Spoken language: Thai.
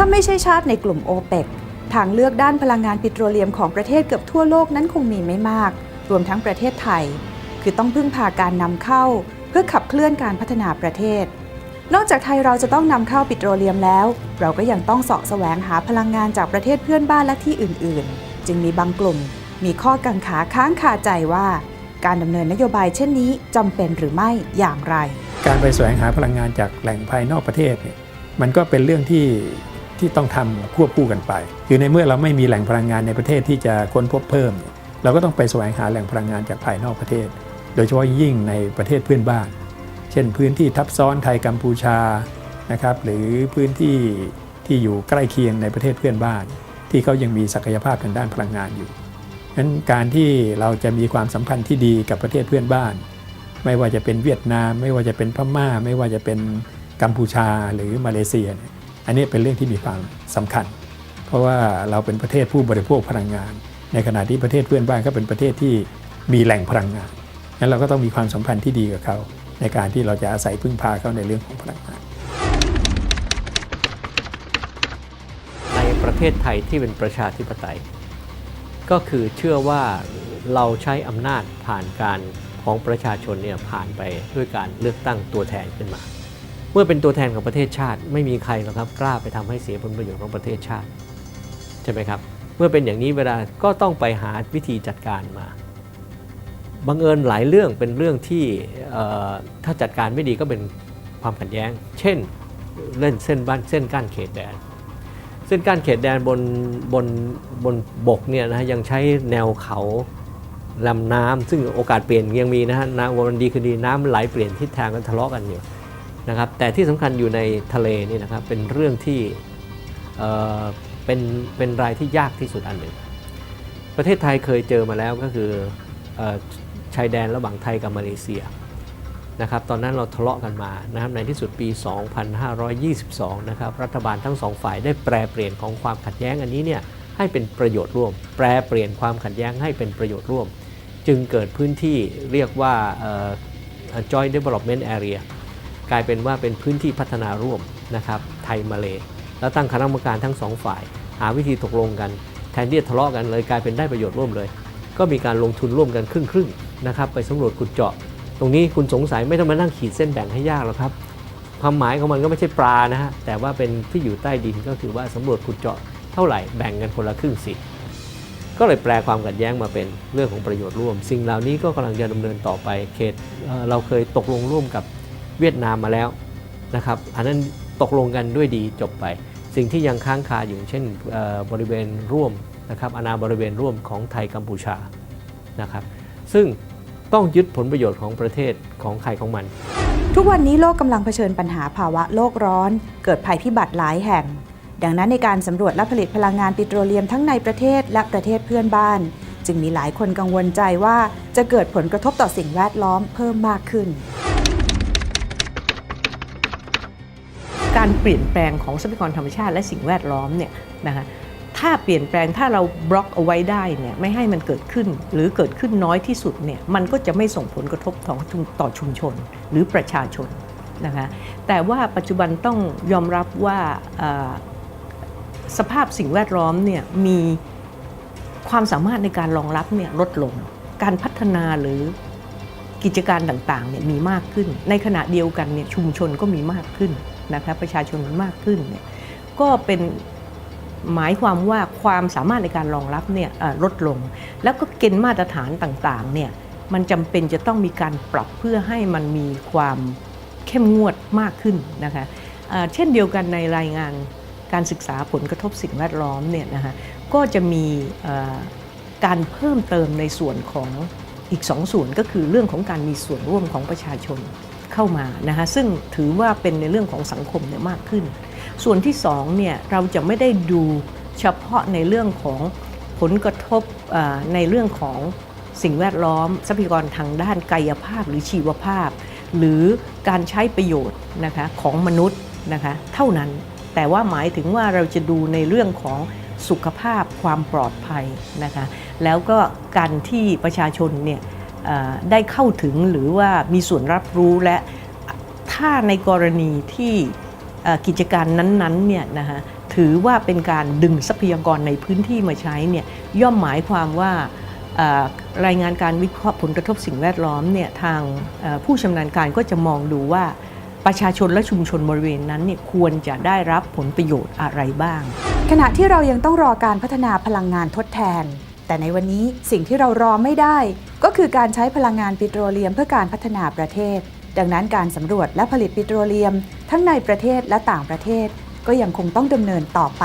ถ้าไม่ใช่ชาติในกลุ่มโอเปกทางเลือกด้านพลังงานปิโตรเลียมของประเทศเกือบทั่วโลกนั้นคงมีไม่มาก รวมทั้งประเทศไทย คือต้องพึ่งพาการนำเข้า เพื่อขับเคลื่อนการพัฒนาประเทศ นอกจากไทยเราจะต้องนำเข้าปิโตรเลียมแล้ว เราก็ยังต้องเสาะแสวงหาพลังงานจากประเทศเพื่อนบ้านและที่อื่น ๆ จึงมีบางกลุ่ม มีข้อกังขาค้างคาใจว่า การดำเนินนโยบายเช่นนี้จำเป็นหรือไม่อย่างไร การไปแสวงหาพลังงานจากแหล่งภายนอกประเทศเนี่ยมันก็เป็นเรื่องที่ ที่ต้องทำควบคู่กันไป คือในเมื่อเราไม่มีแหล่งพลังงานในประเทศที่จะค้นพบเพิ่มเนี่ยเราก็ต้องไปแสวงหาแหล่งพลังงานจากภายนอกประเทศ โดยเฉพาะยิ่งในประเทศเพื่อนบ้าน เช่นพื้นที่ทับซ้อนไทยกัมพูชานะครับหรือพื้นที่ที่อยู่ใกล้เคียงในประเทศเพื่อนบ้าน ที่เขายังมีศักยภาพทางด้านพลังงานอยู่นั้นการที่เราจะมีความสัมพันธ์ที่ดีกับประเทศเพื่อนบ้าน ไม่ว่าจะเป็นเวียดนาม ไม่ว่าจะเป็นพม่า ไม่ว่าจะเป็นกัมพูชาหรือมาเลเซียเนี่ย อันนี้เป็นเรื่องที่มีความสำคัญ เพราะว่าเราเป็นประเทศผู้บริโภคพลังงาน ในขณะที่ประเทศเพื่อนบ้านก็เป็นประเทศที่มีแหล่งพลังงานงั้นเราก็ต้องมีความสัมพันธ์ที่ดีกับเขา ในการที่เราจะอาศัยพึ่งพาเขาในเรื่องของพลังงานในประเทศไทยที่เป็นประชาธิปไตย ก็คือเชื่อว่าเราใช้อำนาจผ่านการของประชาชนเนี่ยผ่านไปด้วยการเลือกตั้งตัวแทนขึ้นมา เมื่อเป็นตัวแทนของประเทศชาติ ไม่มีใครหรอกครับกล้าไปทำให้เสียผลประโยชน์ของประเทศชาติใช่ไหมครับ เมื่อเป็นอย่างนี้เวลาก็ต้องไปหาวิธีจัดการมาบังเอิญหลายเรื่องเป็นเรื่องที่ถ้าจัดการไม่ดีก็เป็นความขัดแย้ง เช่นเล่นเส้นบ้านเส้นกั้นเขตแดน เส้นกั้นเขตแดนบนบนบนบกเนี่ยนะฮะยังใช้แนวเขาลำน้ำซึ่งโอกาสเปลี่ยนยังมีนะฮะน้ำวันดีคือดีน้ำไหลเปลี่ยนทิศทางกันทะเลาะกันอยู่ นะครับแต่ที่สำคัญอยู่ในทะเลนี่นะครับเป็นเรื่องที่เเป็นเป็นรายที่ยากที่สุดอันหนึ่ง ประเทศไทยเคยเจอมาแล้วก็คืออชายแดนระหว่างไทยกับมาเลเซียนะครับตอนนั้นเราทะเลาะกันมานะครับในที่สุดปี 2522 นะครับรัฐบาลทั้งสองฝ่ายได้แปรเปลี่ยนของความขัดแย้งอันนี้เนี่ยให้เป็นประโยชน์ร่วม แปรเปลี่ยนความขัดแย้งให้เป็นประโยชน์ร่วม จึงเกิดพื้นที่เรียกว่าเอ่อ joint development area กลายเป็นว่าเป็นพื้นที่พัฒนาร่วมนะครับไทยมาเลแล้วตั้งคณะกรรมการทั้งสองฝ่าย หาวิธีตกลงกัน แทนที่จะทะเลาะกันเลยกลายเป็นได้ประโยชน์ร่วมเลย ก็มีการลงทุนร่วมกันครึ่งครึ่งนะครับไปสำรวจขุดเจาะ ตรงนี้คุณสงสัยไม่ต้องมานั่งขีดเส้นแบ่งให้ยากหรอกครับความหมายของมันก็ไม่ใช่ปลานะฮะแต่ว่าเป็นที่อยู่ใต้ดินก็คือว่าสำรวจขุดเจาะเท่าไหร่แบ่งกันคนละครึ่งสิก็เลยแปลความขัดแย้งมาเป็นเรื่องของประโยชน์ร่วม สิ่งเหล่านี้ก็กำลังจะดำเนินต่อไปเขตเราเคยตกลงร่วมกับ เวียดนามมาแล้วนะครับอันนั้นตกลงกันด้วยดีจบไป สิ่งที่ยังค้างคาอยู่เช่นบริเวณร่วมนะครับอาณาบริเวณร่วมของไทยกัมพูชานะครับซึ่งต้องยึดผลประโยชน์ของประเทศของใครของมัน ทุกวันนี้โลกกำลังเผชิญปัญหาภาวะโลกร้อน เกิดภัยพิบัติหลายแห่ง ดังนั้นในการสำรวจและผลิตพลังงานปิโตรเลียมทั้งในประเทศและประเทศเพื่อนบ้าน จึงมีหลายคนกังวลใจว่าจะเกิดผลกระทบต่อสิ่งแวดล้อมเพิ่มมากขึ้น การเปลี่ยนแปลงของทรัพยากรธรรมชาติและสิ่งแวดล้อมเนี่ยนะคะถ้าเปลี่ยนแปลงถ้าเราบล็อกเอาไว้ได้เนี่ยไม่ให้มันเกิดขึ้นหรือเกิดขึ้นน้อยที่สุดเนี่ยมันก็จะไม่ส่งผลกระทบต่อต่อชุมชนหรือประชาชนนะคะแต่ว่าปัจจุบันต้องยอมรับว่าสภาพสิ่งแวดล้อมเนี่ยมีความสามารถในการรองรับเนี่ยลดลง การพัฒนาหรือ กิจการต่างๆเนี่ยมีมากขึ้น ในขณะเดียวกันเนี่ยชุมชนก็มีมากขึ้นนะคะประชาชนมีมากขึ้นเนี่ยก็เป็นหมายความว่าความสามารถในการรองรับเนี่ยลดลง แล้วก็เกณฑ์มาตรฐานต่างๆเนี่ยมันจำเป็นจะต้องมีการปรับเพื่อให้มันมีความเข้มงวดมากขึ้นนะคะเอ่อเช่นเดียวกันในรายงานการศึกษาผลกระทบสิ่งแวดล้อมเนี่ยนะคะก็จะมีการเพิ่มเติมในส่วนของ อีกสองส่วนก็คือเรื่องของการมีส่วนร่วมของประชาชนเข้ามานะคะซึ่งถือว่าเป็นในเรื่องของสังคมเนี่ยมากขึ้น ส่วนที่สองเนี่ยเราจะไม่ได้ดูเฉพาะในเรื่องของผลกระทบในเรื่องของสิ่งแวดล้อมทรัพยากรทางด้านกายภาพหรือชีวภาพ หรือการใช้ประโยชน์นะคะของมนุษย์นะคะเท่านั้นแต่ว่าหมายถึงว่าเราจะดูในเรื่องของ สุขภาพความปลอดภัยนะคะแล้วก็การที่ประชาชนเนี่ยได้เข้าถึงหรือว่ามีส่วนรับรู้และถ้าในกรณีที่กิจการนั้นๆเนี่ยนะคะถือว่าเป็นการดึงทรัพยากรในพื้นที่มาใช้เนี่ยย่อมหมายความว่ารายงานการวิเคราะห์ผลกระทบสิ่งแวดล้อมเนี่ยทางผู้ชำนาญการก็จะมองดูว่า ประชาชนและชุมชนบริเวณนั้นเนี่ยควรจะได้รับผลประโยชน์อะไรบ้าง ขณะที่เรายังต้องรอการพัฒนาพลังงานทดแทน แต่ในวันนี้สิ่งที่เรารอไม่ได้ ก็คือการใช้พลังงานปิโตรเลียมเพื่อการพัฒนาประเทศ ดังนั้นการสำรวจและผลิตปิโตรเลียม ทั้งในประเทศและต่างประเทศ ก็ยังคงต้องดำเนินต่อไป